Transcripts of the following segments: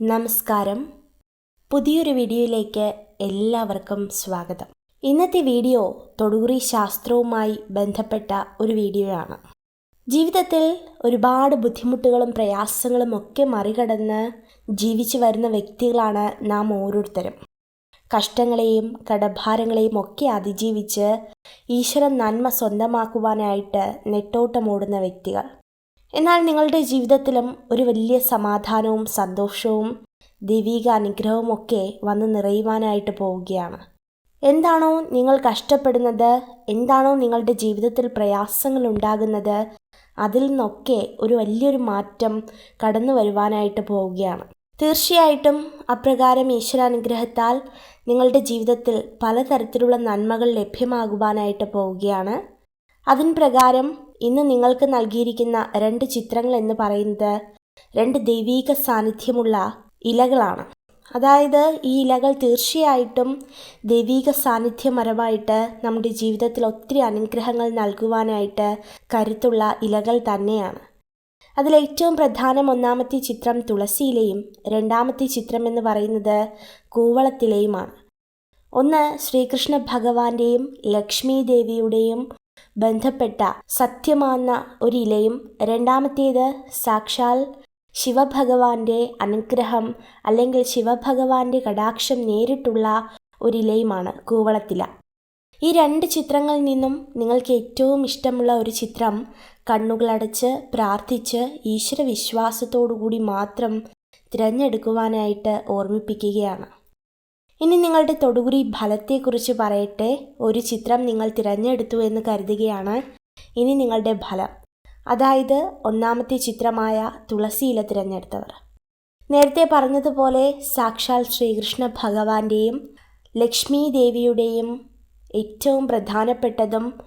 നമസ്കാരം. പുതിയൊരു വീഡിയോയിലേക്ക് എല്ലാവർക്കും സ്വാഗതം. ഇന്നത്തെ വീഡിയോ തൊടുകുറി ശാസ്ത്രവുമായി ബന്ധപ്പെട്ട ഒരു വീഡിയോയാണ്. ജീവിതത്തിൽ ഒരുപാട് ബുദ്ധിമുട്ടുകളും പ്രയാസങ്ങളും ഒക്കെ മറികടന്ന് ജീവിച്ചു വരുന്ന വ്യക്തികളാണ് നാം ഓരോരുത്തരും. കഷ്ടങ്ങളെയും കടഭാരങ്ങളെയും ഒക്കെ അതിജീവിച്ച് ഈശ്വരൻ നന്മ സ്വന്തമാക്കുവാനായിട്ട് നെട്ടോട്ടമോടുന്ന വ്യക്തികൾ. എന്നാൽ നിങ്ങളുടെ ജീവിതത്തിലും ഒരു വലിയ സമാധാനവും സന്തോഷവും ദൈവിക അനുഗ്രഹവും ഒക്കെ വന്ന് നിറയുവാനായിട്ട് പോവുകയാണ്. എന്താണോ നിങ്ങൾ കഷ്ടപ്പെടുന്നത്? എന്താണോ നിങ്ങളുടെ ജീവിതത്തിൽ പ്രയാസങ്ങൾ ഉണ്ടാകുന്നത്? അതിൽ നിന്നൊക്കെ ഒരു വലിയൊരു മാറ്റം കടന്നു വരുവാനായിട്ട് പോവുകയാണ്. തീർച്ചയായിട്ടും അപ്രകാരം ഈശ്വരാനുഗ്രഹത്താൽ നിങ്ങളുടെ ജീവിതത്തിൽ പലതരത്തിലുള്ള നന്മകൾ ലഭ്യമാകുവാനായിട്ട് പോവുകയാണ്. അതിൻ പ്രകാരം ഇന്ന് നിങ്ങൾക്ക് നൽകിയിരിക്കുന്ന രണ്ട് ചിത്രങ്ങൾ എന്ന് പറയുന്നത് രണ്ട് ദൈവീക സാന്നിധ്യമുള്ള ഇലകളാണ്. അതായത് ഈ ഇലകൾ തീർച്ചയായിട്ടും ദൈവീക സാന്നിധ്യമരമായിട്ട് നമ്മുടെ ജീവിതത്തിൽ ഒത്തിരി അനുഗ്രഹങ്ങൾ നൽകുവാനായിട്ട് കരുത്തുള്ള ഇലകൾ തന്നെയാണ്. അതിലേറ്റവും പ്രധാനം ഒന്നാമത്തെ ചിത്രം തുളസിയിലെയും രണ്ടാമത്തെ ചിത്രം എന്ന് പറയുന്നത് കൂവളത്തിലെയുമാണ്. ഒന്ന് ശ്രീകൃഷ്ണ ഭഗവാന്റെയും ലക്ഷ്മി ദേവിയുടെയും ബന്ധപ്പെട്ട സത്യമാന്ന ഒരിലയും രണ്ടാമത്തേത് സാക്ഷാൽ ശിവഭഗവാന്റെ അനുഗ്രഹം അല്ലെങ്കിൽ ശിവഭഗവാന്റെ കടാക്ഷം നേരിട്ടുള്ള ഒരിലയുമാണ് കൂവളത്തില. ഈ രണ്ട് ചിത്രങ്ങളിൽ നിന്നും നിങ്ങൾക്ക് ഏറ്റവും ഇഷ്ടമുള്ള ഒരു ചിത്രം കണ്ണുകളടച്ച് പ്രാർത്ഥിച്ച് ഈശ്വര വിശ്വാസത്തോടുകൂടി മാത്രം തിരഞ്ഞെടുക്കുവാനായിട്ട് ഓർമ്മിപ്പിക്കുകയാണ്. ഇനി നിങ്ങളുടെ തൊടുകുറി ഫലത്തെക്കുറിച്ച് പറയട്ടെ. ഒരു ചിത്രം നിങ്ങൾ തിരഞ്ഞെടുത്തു എന്ന് കരുതുകയാണ്. ഇനി നിങ്ങളുടെ ഫലം. അതായത് ഒന്നാമത്തെ ചിത്രമായ തുളസിയില തിരഞ്ഞെടുത്തവർ. നേരത്തെ പറഞ്ഞതുപോലെ സാക്ഷാൽ ശ്രീകൃഷ്ണ ഭഗവാന്റെയും ലക്ഷ്മി ദേവിയുടെയും ഏറ്റവും പ്രധാനപ്പെട്ടതും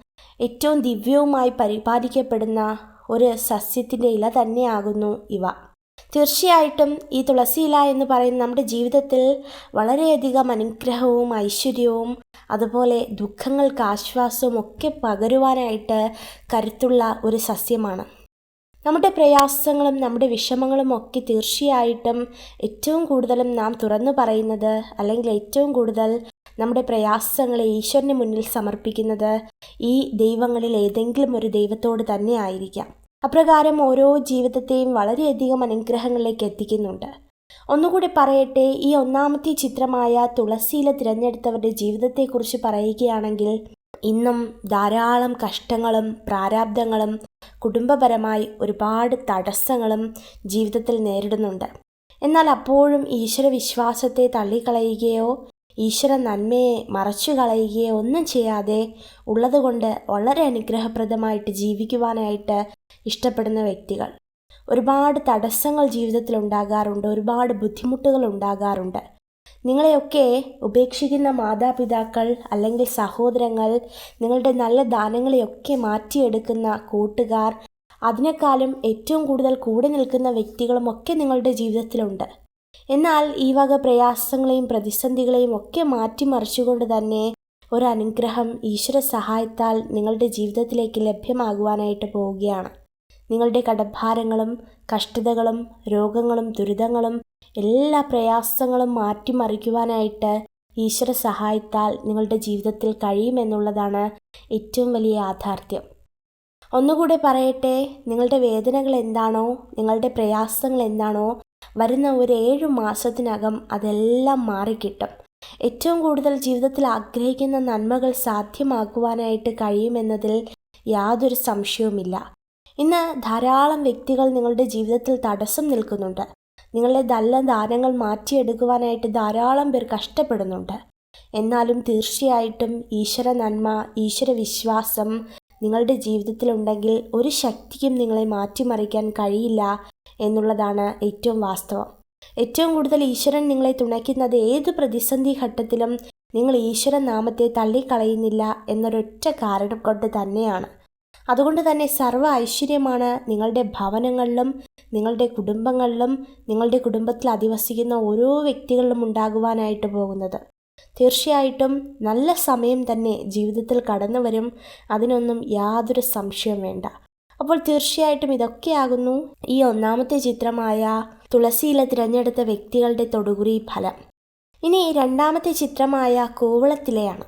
ഏറ്റവും ദിവ്യവുമായി പരിപാലിക്കപ്പെടുന്ന ഒരു സസ്യത്തിന്റെ ഇല തന്നെയാകുന്നു ഇവ. തീർച്ചയായിട്ടും ഈ തുളസിയില എന്ന് പറയുന്ന നമ്മുടെ ജീവിതത്തിൽ വളരെയധികം അനുഗ്രഹവും ഐശ്വര്യവും അതുപോലെ ദുഃഖങ്ങൾക്ക് ആശ്വാസവും ഒക്കെ പകരുവാനായിട്ട് കരുത്തുള്ള ഒരു സസ്യമാണ്. നമ്മുടെ പ്രയാസങ്ങളും നമ്മുടെ വിഷമങ്ങളും ഒക്കെ തീർച്ചയായിട്ടും ഏറ്റവും കൂടുതലും നാം തുറന്നു പറയുന്നത് അല്ലെങ്കിൽ ഏറ്റവും കൂടുതൽ നമ്മുടെ പ്രയാസങ്ങളെ ഈശ്വരന് മുന്നിൽ സമർപ്പിക്കുന്നത് ഈ ദൈവങ്ങളിൽ ഏതെങ്കിലും ഒരു ദൈവത്തോട് തന്നെ ആയിരിക്കാം അപ്രകാരം ഓരോ ജീവിതത്തെയും വളരെയധികം അനുഗ്രഹങ്ങളിലേക്ക് എത്തിക്കുന്നുണ്ട്. ഒന്നുകൂടി പറയട്ടെ ഈ ഒന്നാമത്തെ ചിത്രമായ തുളസിയില തിരഞ്ഞെടുത്തവരുടെ ജീവിതത്തെക്കുറിച്ച് പറയുകയാണെങ്കിൽ ഇന്നും ധാരാളം കഷ്ടങ്ങളും പ്രാരാബ്ദങ്ങളും കുടുംബപരമായി ഒരുപാട് തടസ്സങ്ങളും ജീവിതത്തിൽ നേരിടുന്നുണ്ട്. എന്നാൽ അപ്പോഴും ഈശ്വര വിശ്വാസത്തെ തള്ളിക്കളയുകയോ ഈശ്വര നന്മയെ മറച്ചു കളയുകയോ ഒന്നും ചെയ്യാതെ ഉള്ളതുകൊണ്ട് വളരെ അനുഗ്രഹപ്രദമായിട്ട് ജീവിക്കുവാനായിട്ട് ഇഷ്ടപ്പെടുന്ന വ്യക്തികൾ. ഒരുപാട് തടസ്സങ്ങൾ ജീവിതത്തിൽ ഉണ്ടാകാറുണ്ട് ഒരുപാട് ബുദ്ധിമുട്ടുകൾ ഉണ്ടാകാറുണ്ട് നിങ്ങളെയൊക്കെ ഉപേക്ഷിക്കുന്ന മാതാപിതാക്കൾ അല്ലെങ്കിൽ സഹോദരങ്ങൾ നിങ്ങളുടെ നല്ല ദാനങ്ങളെയൊക്കെ മാറ്റിയെടുക്കുന്ന കൂട്ടുകാർ അതിനേക്കാളും ഏറ്റവും കൂടുതൽ കൂടെ നിൽക്കുന്ന വ്യക്തികളുമൊക്കെ നിങ്ങളുടെ ജീവിതത്തിലുണ്ട്. എന്നാൽ ഈ വക പ്രയാസങ്ങളെയും പ്രതിസന്ധികളെയും ഒക്കെ മാറ്റിമറിച്ചുകൊണ്ട് തന്നെ ഒരു അനുഗ്രഹം ഈശ്വര സഹായത്താൽ നിങ്ങളുടെ ജീവിതത്തിലേക്ക് ലഭ്യമാകുവാനായിട്ട് പോവുകയാണ്. നിങ്ങളുടെ കടഭാരങ്ങളും കഷ്ടതകളും രോഗങ്ങളും ദുരിതങ്ങളും എല്ലാ പ്രയാസങ്ങളും മാറ്റിമറിക്കുവാനായിട്ട് ഈശ്വര സഹായത്താൽ നിങ്ങളുടെ ജീവിതത്തിൽ കഴിയുമെന്നുള്ളതാണ് ഏറ്റവും വലിയ യാഥാർത്ഥ്യം. ഒന്നുകൂടെ പറയട്ടെ നിങ്ങളുടെ വേദനകൾ എന്താണോ നിങ്ങളുടെ പ്രയാസങ്ങൾ എന്താണോ വരുന്ന ഒരു ഏഴു മാസത്തിനകം അതെല്ലാം മാറിക്കിട്ടും. ഏറ്റവും കൂടുതൽ ജീവിതത്തിൽ ആഗ്രഹിക്കുന്ന നന്മകൾ സാധ്യമാക്കുവാനായിട്ട് കഴിയുമെന്നതിൽ യാതൊരു സംശയവുമില്ല. ഇന്ന് ധാരാളം വ്യക്തികൾ നിങ്ങളുടെ ജീവിതത്തിൽ തടസ്സം നിൽക്കുന്നുണ്ട്. നിങ്ങളുടെ നല്ല ദാനങ്ങൾ മാറ്റിയെടുക്കുവാനായിട്ട് ധാരാളം പേർ കഷ്ടപ്പെടുന്നുണ്ട്. എന്നാലും തീർച്ചയായിട്ടും ഈശ്വര നന്മ ഈശ്വര വിശ്വാസം നിങ്ങളുടെ ജീവിതത്തിലുണ്ടെങ്കിൽ ഒരു ശക്തിക്കും നിങ്ങളെ മാറ്റിമറിക്കാൻ കഴിയില്ല എന്നുള്ളതാണ് ഏറ്റവും വാസ്തവം. ഏറ്റവും കൂടുതൽ ഈശ്വരൻ നിങ്ങളെ തുണയ്ക്കുന്നത് ഏത് പ്രതിസന്ധി ഘട്ടത്തിലും നിങ്ങൾ ഈശ്വര നാമത്തെ തള്ളിക്കളയുന്നില്ല എന്നൊരൊറ്റ കാരണം കൊണ്ട് തന്നെയാണ്. അതുകൊണ്ട് തന്നെ സർവ ഐശ്വര്യമാണ് നിങ്ങളുടെ ഭവനങ്ങളിലും നിങ്ങളുടെ കുടുംബങ്ങളിലും നിങ്ങളുടെ കുടുംബത്തിൽ അധിവസിക്കുന്ന ഓരോ വ്യക്തികളിലും ഉണ്ടാകുവാനായിട്ട് പോകുന്നത്. തീർച്ചയായിട്ടും നല്ല സമയം തന്നെ ജീവിതത്തിൽ കടന്നു വരും. അതിനൊന്നും യാതൊരു സംശയം വേണ്ട. അപ്പോൾ തീർച്ചയായിട്ടും ഇതൊക്കെയാകുന്നു ഈ ഒന്നാമത്തെ ചിത്രമായ തുളസിയില തിരഞ്ഞെടുത്ത വ്യക്തികളുടെ തൊടുകുറി ഫലം. ഇനി രണ്ടാമത്തെ ചിത്രമായ കൂവളത്തിലെയാണ്.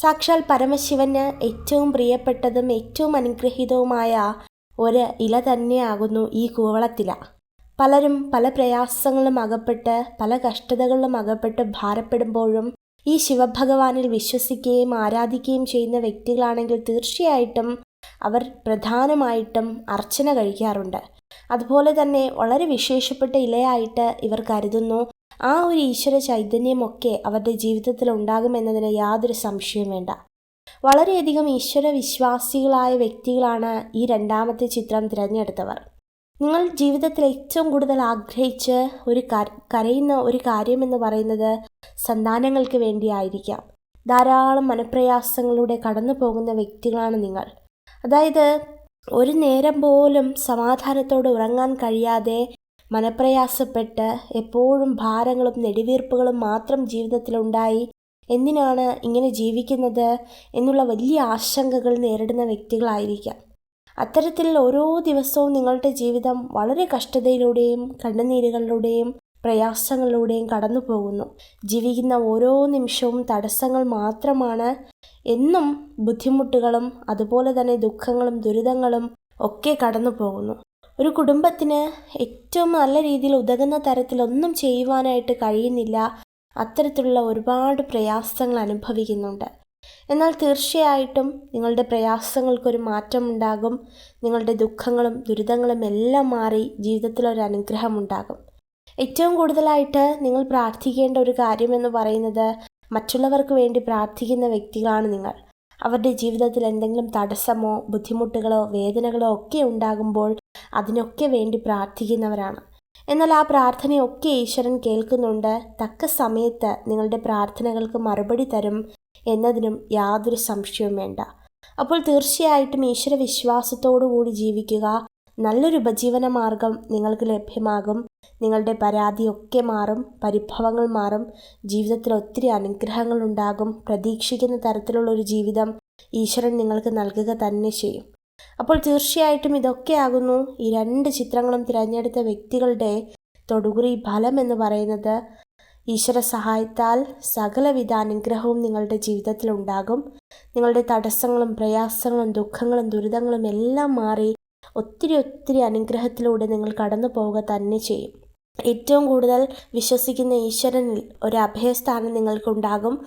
സാക്ഷാൽ പരമശിവന് ഏറ്റവും പ്രിയപ്പെട്ടതും ഏറ്റവും അനുഗ്രഹീതവുമായ ഒരു ഇല തന്നെയാകുന്നു ഈ കൂവളത്തില. പലരും പല പ്രയാസങ്ങളും അകപ്പെട്ട് പല കഷ്ടതകളിലും അകപ്പെട്ട് ഭാരപ്പെടുമ്പോഴും ഈ ശിവഭഗവാനിൽ വിശ്വസിക്കുകയും ആരാധിക്കുകയും ചെയ്യുന്ന വ്യക്തികളാണെങ്കിൽ തീർച്ചയായിട്ടും അവർ പ്രധാനമായിട്ടും അർച്ചന കഴിക്കാറുണ്ട്. അതുപോലെ തന്നെ വളരെ വിശേഷപ്പെട്ട ഇലയായിട്ട് ഇവർ കരുതുന്നു. ആ ഒരു ഈശ്വര ചൈതന്യമൊക്കെ അവരുടെ ജീവിതത്തിൽ ഉണ്ടാകുമെന്നതിന് യാതൊരു സംശയവും വേണ്ട. വളരെയധികം ഈശ്വര വിശ്വാസികളായ വ്യക്തികളാണ് ഈ രണ്ടാമത്തെ ചിത്രം തിരഞ്ഞെടുത്തവർ. നിങ്ങൾ ജീവിതത്തിൽ ഏറ്റവും കൂടുതൽ ആഗ്രഹിച്ച് ഒരു കരയുന്ന ഒരു കാര്യമെന്ന് പറയുന്നത് സന്താനങ്ങൾക്ക് വേണ്ടിയായിരിക്കാം. ധാരാളം മനപ്രയാസങ്ങളിലൂടെ കടന്നു പോകുന്ന വ്യക്തികളാണ് നിങ്ങൾ. അതായത് ഒരു നേരം പോലും സമാധാനത്തോടെ ഉറങ്ങാൻ കഴിയാതെ മനപ്രയാസപ്പെട്ട് എപ്പോഴും ഭാരങ്ങളും നെടുവീർപ്പുകളും മാത്രം ജീവിതത്തിലുണ്ടായി എന്തിനാണ് ഇങ്ങനെ ജീവിക്കുന്നത് എന്നുള്ള വലിയ ആശങ്കകൾ നേരിടുന്ന വ്യക്തികളായിരിക്കാം. അത്തരത്തിൽ ഓരോ ദിവസവും നിങ്ങളുടെ ജീവിതം വളരെ കഷ്ടതയിലൂടെയും കണ്ണുനീരുകളിലൂടെയും പ്രയാസങ്ങളിലൂടെയും കടന്നു പോകുന്നു ജീവിക്കുന്ന ഓരോ നിമിഷവും തടസ്സങ്ങൾ മാത്രമാണ് എന്നും ബുദ്ധിമുട്ടുകളും അതുപോലെ തന്നെ ദുഃഖങ്ങളും ദുരിതങ്ങളും ഒക്കെ കടന്നു പോകുന്നു ഒരു കുടുംബത്തിന് ഏറ്റവും നല്ല രീതിയിൽ ഉതകുന്ന തരത്തിലൊന്നും ചെയ്യുവാനായിട്ട് കഴിയുന്നില്ല. അത്തരത്തിലുള്ള ഒരുപാട് പ്രയാസങ്ങൾ അനുഭവിക്കുന്നുണ്ട്. എന്നാൽ തീർച്ചയായിട്ടും നിങ്ങളുടെ പ്രയാസങ്ങൾക്കൊരു മാറ്റമുണ്ടാകും. നിങ്ങളുടെ ദുഃഖങ്ങളും ദുരിതങ്ങളും എല്ലാം മാറി ജീവിതത്തിലൊരു അനുഗ്രഹം ഉണ്ടാകും. ഏറ്റവും കൂടുതലായിട്ട് നിങ്ങൾ പ്രാർത്ഥിക്കേണ്ട ഒരു കാര്യമെന്ന് പറയുന്നത് മറ്റുള്ളവർക്ക് വേണ്ടി പ്രാർത്ഥിക്കുന്ന വ്യക്തികളാണ് നിങ്ങൾ. അവരുടെ ജീവിതത്തിൽ എന്തെങ്കിലും തടസ്സമോ ബുദ്ധിമുട്ടുകളോ വേദനകളോ ഒക്കെ ഉണ്ടാകുമ്പോൾ അതിനൊക്കെ വേണ്ടി പ്രാർത്ഥിക്കുന്നവരാണ്. എന്നാൽ ആ പ്രാർത്ഥനയൊക്കെ ഈശ്വരൻ കേൾക്കുന്നുണ്ട്. തക്ക സമയത്ത് നിങ്ങളുടെ പ്രാർത്ഥനകൾക്ക് മറുപടി തരും എന്നതിനും യാതൊരു സംശയവും വേണ്ട. അപ്പോൾ തീർച്ചയായിട്ടും ഈശ്വര വിശ്വാസത്തോടു കൂടി ജീവിക്കുക. നല്ലൊരു ഉപജീവന മാർഗം നിങ്ങൾക്ക് ലഭ്യമാകും. നിങ്ങളുടെ പരാതിയൊക്കെ മാറും. പരിഭവങ്ങൾ മാറും. ജീവിതത്തിൽ ഒത്തിരി അനുഗ്രഹങ്ങൾ ഉണ്ടാകും പ്രതീക്ഷിക്കുന്ന തരത്തിലുള്ള ഒരു ജീവിതം ഈശ്വരൻ നിങ്ങൾക്ക് നൽകുക തന്നെ ചെയ്യും. അപ്പോൾ തീർച്ചയായിട്ടും ഇതൊക്കെയാകുന്നു ഈ രണ്ട് ചിത്രങ്ങളും തിരഞ്ഞെടുത്ത വ്യക്തികളുടെ തൊടുകുറി ഫലം എന്ന് പറയുന്നത്. ഈശ്വര സഹായത്താൽ സകലവിധ അനുഗ്രഹവും നിങ്ങളുടെ ജീവിതത്തിൽ ഉണ്ടാകും. നിങ്ങളുടെ തടസ്സങ്ങളും പ്രയാസങ്ങളും ദുഃഖങ്ങളും ദുരിതങ്ങളും എല്ലാം മാറി ഒത്തിരി ഒത്തിരി അനുഗ്രഹത്തിലൂടെ നിങ്ങൾ കടന്നു പോവുക തന്നെ ചെയ്യും. ഏറ്റവും കൂടുതൽ വിശ്വസിക്കുന്ന ഈശ്വരനിൽ ഒരു അഭയസ്ഥാനം നിങ്ങൾക്കുണ്ടാകും.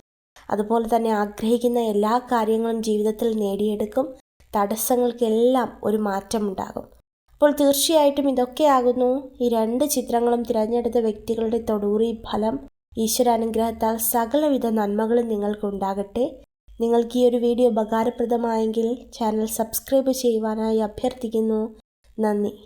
അതുപോലെ തന്നെ ആഗ്രഹിക്കുന്ന എല്ലാ കാര്യങ്ങളും ജീവിതത്തിൽ നേടിയെടുക്കും. തടസ്സങ്ങൾക്കെല്ലാം ഒരു മാറ്റമുണ്ടാകും. അപ്പോൾ തീർച്ചയായിട്ടും ഇതൊക്കെയാകുന്നു. ഈ രണ്ട് ചിത്രങ്ങളും തിരഞ്ഞെടുത്ത വ്യക്തികളുടെ തൊടൂറി ഫലം ഈശ്വരാനുഗ്രഹത്താൽ സകലവിധ നന്മകളും നിങ്ങൾക്കുണ്ടാകട്ടെ. നിങ്ങൾക്ക് ഈ ഒരു വീഡിയോ ഉപകാരപ്രദമായെങ്കിൽ ചാനൽ സബ്സ്ക്രൈബ് ചെയ്യുവാനായി അഭ്യർത്ഥിക്കുന്നു. നന്ദി.